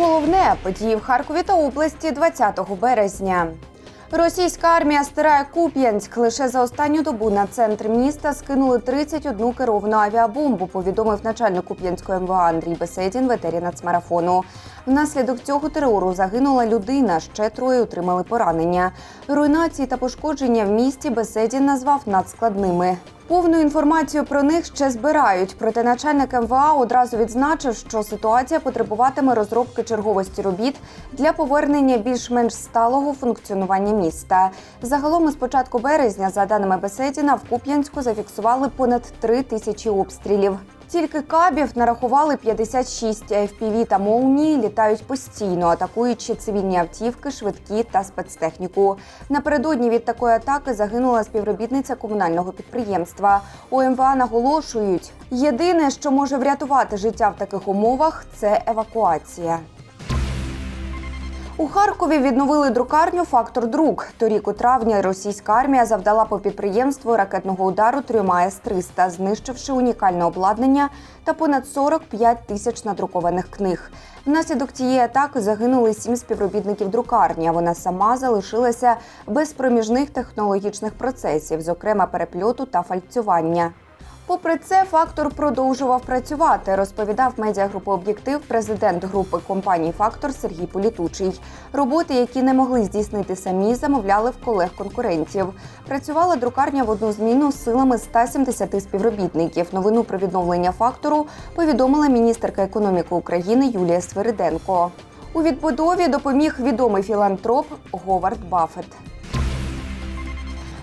головне події в Харкові та області 20 березня. Російська армія стирає Куп'янськ. Лише за останню добу на центр міста скинули 31 керовану авіабомбу. Повідомив начальник Куп'янської МВА Андрій Беседін в нацмарафону. Внаслідок цього терору загинула людина. Ще троє отримали поранення. Руйнації та пошкодження в місті Беседін назвав надскладними. Повну інформацію про них ще збирають. Проте начальник МВА одразу відзначив, що ситуація потребуватиме розробки черговості робіт для повернення більш-менш сталого функціонування міста. Загалом із початку березня, за даними Беседіна, в Куп'янську зафіксували понад три тисячі обстрілів. Тільки кабів нарахували 56 FPV та молнії літають постійно, атакуючи цивільні автівки, швидкі та спецтехніку. Напередодні від такої атаки загинула співробітниця комунального підприємства. У МВА наголошують: єдине, що може врятувати життя в таких умовах, це евакуація. У Харкові відновили друкарню Фактор друк. Торік у травні російська армія завдала по підприємству ракетного удару трьома С-300, знищивши унікальне обладнання та понад 45 тисяч надрукованих книг. Внаслідок цієї атаки загинули сім співробітників друкарні. а Вона сама залишилася без проміжних технологічних процесів, зокрема перепльоту та фальцювання. Попри це, фактор продовжував працювати, розповідав медіагрупи Об'єктив президент групи компаній Фактор Сергій Політучий. Роботи, які не могли здійснити самі, замовляли в колег-конкурентів. Працювала друкарня в одну зміну з силами 170 співробітників. Новину про відновлення фактору повідомила міністерка економіки України Юлія Свириденко. У відбудові допоміг відомий філантроп Говард Баффет.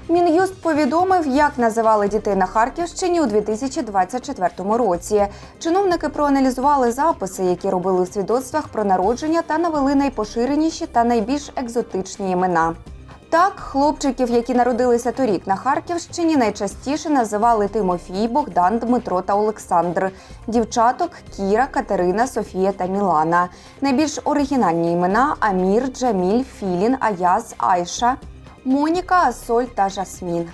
Мін'юст повідомив, як називали дітей на Харківщині у 2024 році. Чиновники проаналізували записи, які робили у свідоцтвах про народження, та навели найпоширеніші та найбільш екзотичні імена. Так, хлопчиків, які народилися торік на Харківщині, найчастіше називали Тимофій, Богдан, Дмитро та Олександр. Дівчаток Кіра, Катерина, Софія та Мілана. Найбільш оригінальні імена Амір, Джаміль, Філін, Аяз, Айша, Моніка, Асоль та Жасмін.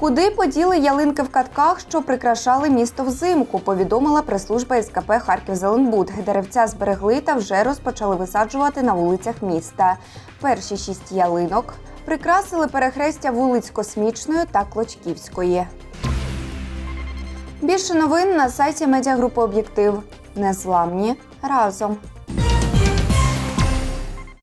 Куди поділи ялинки в катках, що прикрашали місто взимку? Повідомила прес-служба СКП Харків Зеленбуд. Деревця зберегли та вже розпочали висаджувати на вулицях міста. Перші шість ялинок прикрасили перехрестя вулиць Космічної та Клочківської. Більше новин на сайті медіагрупи Об'єктив. Незламні разом.